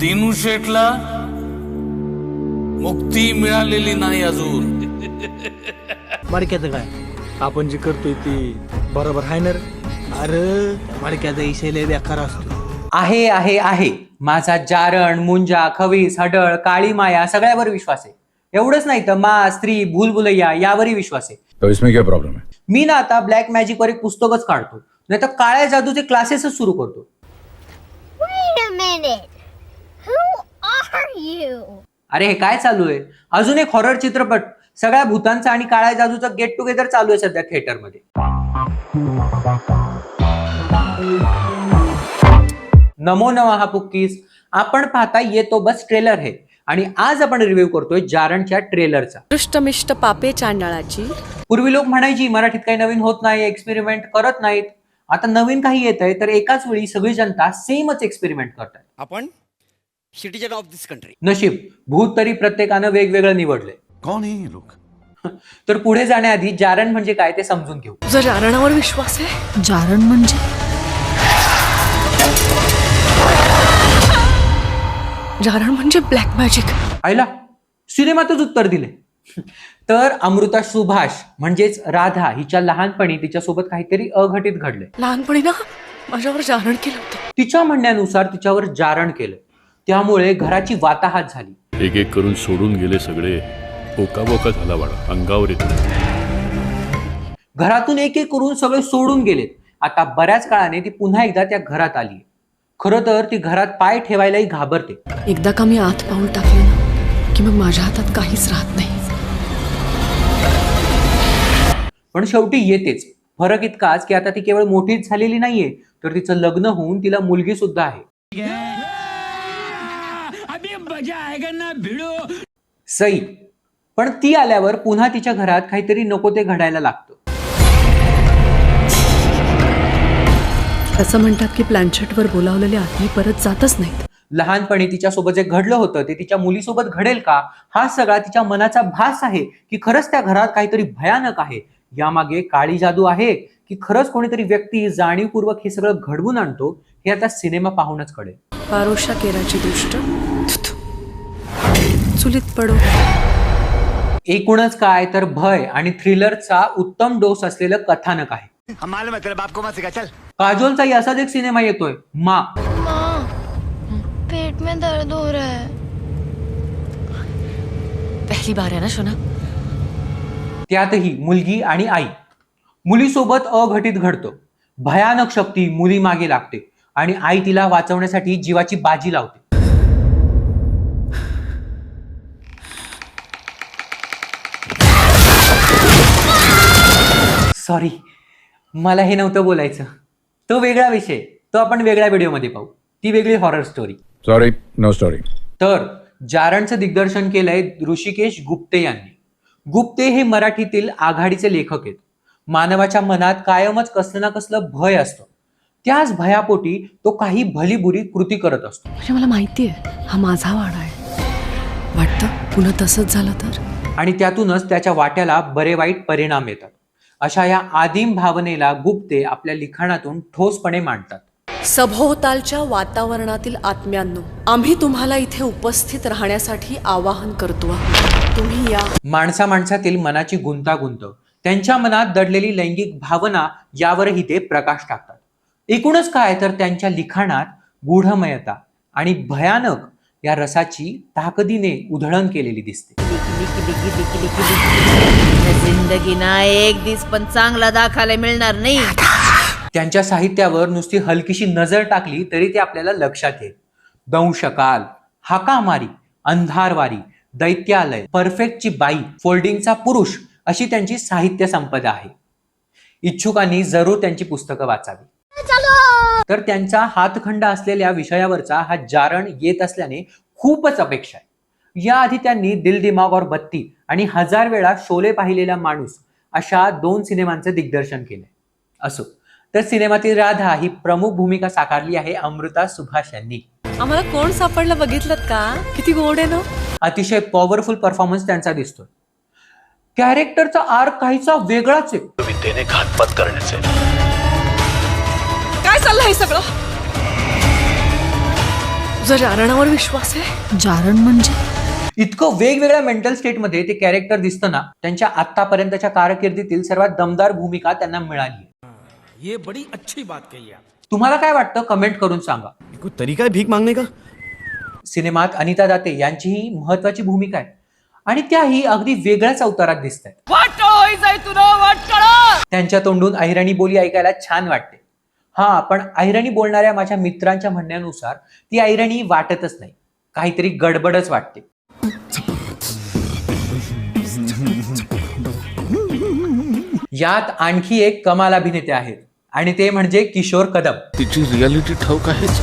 दिनू शेठला मुक्ती मिळालेली नाही अजून. मडक्याचं काय? आपण जे करतोय ते बरोबर आहे ना रे? अरे मडक्याचा इशय लय बेकार असतो. आहे आहे आहे. माझा जारण मुंजा खवीस हडळ काळी माया सगळ्यावर विश्वास आहे. एवढंच नाही तर मा स्त्री भूलभुलैया यावरही विश्वास आहे. तो इसमें क्या प्रॉब्लम है? मी ना आता ब्लॅक मॅजिक वर एक पुस्तकच काढतो. नाही तर काळ्या जादूचे क्लासेसच सुरू करतो. Wait a minute. You? अरे हे काय चालू आहे? अजून एक हॉरर चित्रपट. सगळ्या भूतांचा आणि काळ्या जादूचा गेट टुगेदर चालू आहे सध्या थिएटरमध्ये नमो नवा हा पुक्कीस आपण पाहता येतो बस ट्रेलर आहे आणि आज आपण रिव्ह्यू करतोय जारणच्या ट्रेलरचा दृष्टमिष्ट पापे चांडाळाची. पूर्वी लोक म्हणायची मराठीत काही नवीन होत नाही एक्सपेरिमेंट करत नाहीत. आता नवीन काही येत आहे तर एकाच वेळी सगळी जनता सेमच एक्सपेरिमेंट करताय आपण सिटीजन ऑफ दिस कंट्री नशीब. भूत तरी प्रत्येकानं वेगवेगळं निवडलंय. कौन है लोग तर पुढे जाण्याआधी जारण म्हणजे काय ते समजून घेऊ. तुझा जारणावर विश्वास आहे? जारण म्हणजे? जारण म्हणजे ब्लॅक मॅजिक आईला सिनेमातच उत्तर दिले तर अमृता सुभाष म्हणजेच राधा हिच्या लहानपणी तिच्यासोबत काहीतरी अघटित घडले लहानपणी ना माझ्यावर जारण केलं होतं. तिच्या म्हणण्यानुसार तिच्यावर जारण केलं. त्यामुळे घराची वाताहात झाली. एक एक करून सोडून गेले सगळे. ओकाबोका झाला वाडा अंगावर येतो. घरातून एक एक करून सगळे सोडून गेलेत आता बऱ्याच काळाने ती पुन्हा एकदा त्या घरात आली खरं तर ती घरात पाय ठेवायलाही घाबरते. एकदा का मी आत पाऊल टाकले ना की मग माझ्या हातात काहीच राहत नाही. पण शेवटी येतेच. फरक इतकाच की आता ती केवळ मोठीच झालेली नाहीये तर तिचं लग्न होऊन तिला मुलगी सुद्धा आहे. सई पण ती आल्यावर पुन्हा तिच्या घरात काहीतरी नको ते घडायला लागतं. असं म्हणतात की प्लॅनचेटवर बोलावलेले आत्मे परत जातच नाहीत. लहानपणी तिच्यासोबत जे घडलं होतं ते तिच्या मुलीसोबत घडेल का? हा सगळा तिच्या मनाचा भास आहे की खरंच त्या घरात काहीतरी भयानक आहे. यामागे काळी जादू आहे की खरंच कोणीतरी व्यक्ती जाणीवपूर्वक हे सगळं घडवून आणतो हे आता सिनेमा पाहूनच कळेल. पारोशा केराची दृष्ट. चुलीत पडो. एकूणच काय तर भय आणि थ्रिलरचा उत्तम डोस असलेलं कथानक आहे. हम मालूम तेरे बाप को मत सिखा चल. काजोलचाही असाच एक सिनेमा येतोय मा. माँ पेट में दर्द हो रहा है. पहली बार है ना शोना? त्यातही मुलगी आणि आई. मुलीसोबत अघटित घडतं. भयानक शक्ती मुली मागे लागते आणि आई तिला वाचवण्यासाठी जीवाची बाजी लावते. सॉरी मला हे नव्हतं बोलायचं. तो वेगळा विषय. तो आपण वेगळ्या व्हिडिओमध्ये पाहू. ती वेगळी horror story sorry no story तर जारणचं दिग्दर्शन केलंय ऋषिकेश गुप्ते यांनी. गुप्ते हे मराठीतील आघाडीचे लेखक आहेत. मानवाच्या मनात कायमच कसलं ना कसलं भय असतं. त्याच भयापोटी तो काही भलीबुरी कृती करत असतो. म्हणजे मला माहिती आहे हा माझा वाडा आहे. वाटतं पुन्हा तसंच झालं तर? आणि त्यातूनच त्याच्या वाट्याला बरे वाईट परिणाम येतात. अशा या आदिम भावनेला गुप्ते आपल्या लिखाणातून ठोसपणे मांडतात सभोवतालच्या वातावरणातील आत्म्यांनो आम्ही तुम्हाला इथे उपस्थित राहण्यासाठी आवाहन करतो. तुम्ही या माणसा माणसातील मनाची गुंतागुंत त्यांच्या मनात दडलेली लैंगिक भावना यावरही ते प्रकाश टाकतात एकूणच काय तर त्यांच्या लिखाणात गूढमयता आणि भयानक या रसाची ताकदीने उधळण केलेली दिसते. जिंदगी ना एक दिस पण चांगला दाखायला मिळणार नाही. त्यांच्या साहित्यावर नुसती हलकीशी नजर टाकली तरी ते आपल्याला लक्षात येईल. दंशकाल हाकामारी अंधारवारी दैत्यालय परफेक्टची बाई फोल्डिंगचा पुरुष अशी त्यांची साहित्य संपदा आहे. इच्छुकांनी जरूर त्यांची पुस्तकं वाचावी. तर त्यांचा हातखंड असलेल्या विषयावरचा हा जारण येत असल्याने खूपच अपेक्षा आहे. याआधी त्यांनी दिल दिमाग और बत्ती आणि हजार वेळा शोले पाहिलेला माणूस अशा दोन सिनेमांचं दिग्दर्शन केलंय. असो तर सिनेमातील राधा ही प्रमुख भूमिका साकारली आहे अमृता सुभाष यांनी. आम्हाला कोण सापडलं बघितलं का? किती गोड आहे ना? अतिशय पॉवरफुल परफॉर्मन्स त्यांचा दिसतोय. कॅरेक्टरचा आर्क काहीसा वेगळाच आहे. विद्येने घातपात करण्याचे. काय चाललं हे सगळं. तुझा जारणावर विश्वास आहे? जारण म्हणजे? इतकं वेगवेगळ्या मेंटल स्टेटमध्ये ते कॅरेक्टर दिसतं ना त्यांच्या आतापर्यंतच्या कारकिर्दीतील सर्वात दमदार भूमिका त्यांना मिळाली. ये बड़ी अच्छी बात कही आप तुम्हाला काय वाटतं? कमेंट करून सांगा. कोई तरीका है भीख मांगने का? सिनेमात अनिता दाते यांचीही महत्वाची भूमिका आहे. आणि त्याही अगदी वेगळ्याच अवतारात दिसत आहेत त्यांच्या तोंडून अहिराणी बोली ऐकायला छान वाटते. हा पण अहिराणी बोलणाऱ्या माझ्या मित्रांच्या म्हणण्यानुसार ती अहिराणी वाटतच नाही. काहीतरी गडबडच वाटते. यात आणखी एक कमाल अभिनेते आहेत आणि ते म्हणजे किशोर कदम. तिची रियालिटी ठाऊक आहेच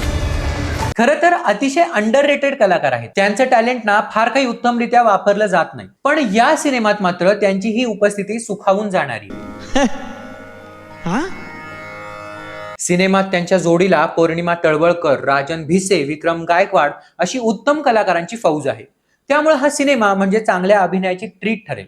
खरं तर अतिशय अंडर रेटेड कलाकार आहेत. त्यांचं टॅलेंट ना फार काही उत्तमरित्या वापरलं जात नाही. पण या सिनेमात मात्र त्यांची ही उपस्थिती सुखावून जाणारी. सिनेमात त्यांच्या जोडीला पौर्णिमा तळवळकर राजन भिसे विक्रम गायकवाड अशी उत्तम कलाकारांची फौज आहे. त्यामुळे हा सिनेमा म्हणजे चांगल्या अभिनयाची ट्रीट ठरेल.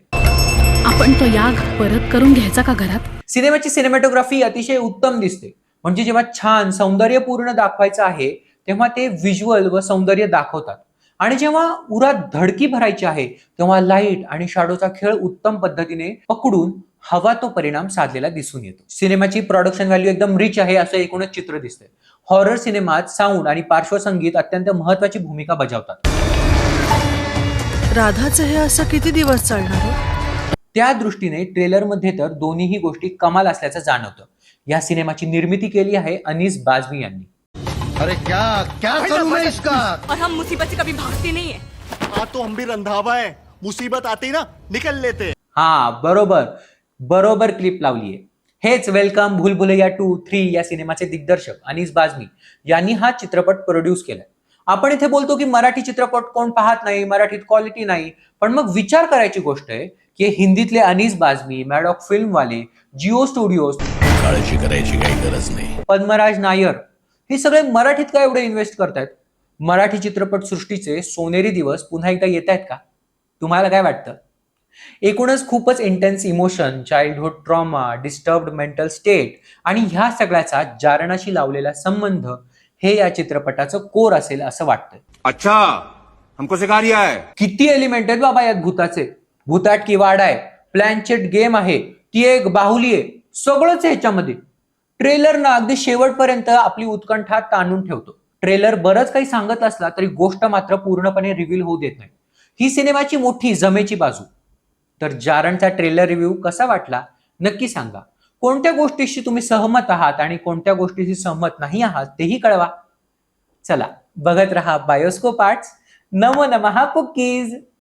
आपण तो याग परत करून घ्यायचा का घरात? सिनेमाची सिनेमॅटोग्राफी अतिशय उत्तम दिसते. म्हणजे जेव्हा छान सौंदर्यपूर्ण दाखवायचं आहे तेव्हा ते व्हिज्युअल व सौंदर्य दाखवतात. आणि जेव्हा उरात धडकी भरायची आहे तेव्हा लाइट आणि शाडोचा खेळ उत्तम पद्धतीने पकडून हवा तो परिणाम साधलेला दिसून येतो. सिनेमाची प्रोडक्शन व्हॅल्यू एकदम रिच आहे असं एकूणच चित्र दिसतंय. हॉरर सिनेमात साऊंड आणि पार्श्वसंगीत अत्यंत महत्वाची भूमिका बजावतात. राधाचं हे असं किती दिवस चालणार आहे? त्या दृष्टीने ट्रेलरमध्ये तर दोन्हीही गोष्टी कमाल असल्याचं जाणवतं. या सिनेमाची निर्मिती केली आहे अनीस बाजमी यांनी. अरे क्या क्या करूं मैं इसका? और हम मुसीबत से कभी भागते नहीं है। हाँ तो हम भी रंधावा है। मुसीबत आती ना निकल लेते हा बरोबर. बरोबर क्लिप लावलीये. हेच वेलकम भूलभुलैया टू थ्री या सिनेमाचे दिग्दर्शक अनीस बाजमी यांनी हा चित्रपट प्रोड्यूस केलाय. आपण इथे बोलतो की मराठी चित्रपट कोण पाहत नाही मराठीत क्वालिटी नाही पण मग विचार करायची गोष्ट आहे की हिंदीतले अनीस बाजमी मॅडॉक फिल्मवाले जिओ स्टुडिओज काळजी करायची काही गरज नाही. पद्मराज नायर हे सगळे मराठीत काय एवढे इन्व्हेस्ट करतायत? मराठी चित्रपट सृष्टीचे सोनेरी दिवस पुन्हा एकदा येत आहेत का? तुम्हाला काय वाटतं? एकूणच खूपच intense emotion childhood trauma disturbed mental state आणि ह्या सगळ्याचा जारणाशी लावलेला संबंध हे या चित्रपटाचं कोर असेल असं वाटतं अच्छा हमको सिखा रिया है. किती एलिमेंट आहेत बाबा यात भूताचे? भूताट की वाड आहे प्लॅनचेट गेम आहे ती एक बाहुली आहे सगळंच ह्याच्यामध्ये. ट्रेलर ना अगदी शेवटपर्यंत आपली उत्कंठा ताणून ठेवतो. ट्रेलर बरंच काही सांगत असला तरी गोष्ट मात्र पूर्णपणे रिव्हील होऊ देत नाही. ही सिनेमाची मोठी जमेची बाजू. तर जारणचा ट्रेलर रिव्ह्यू कसा वाटला नक्की सांगा. कोणत्या गोष्टीशी तुम्ही सहमत आहात आणि कोणत्या गोष्टीशी सहमत नाही आहात तेही कळवा. चला बघत रहा बायोस्कोप आर्ट्स नमो नमहा कुकीज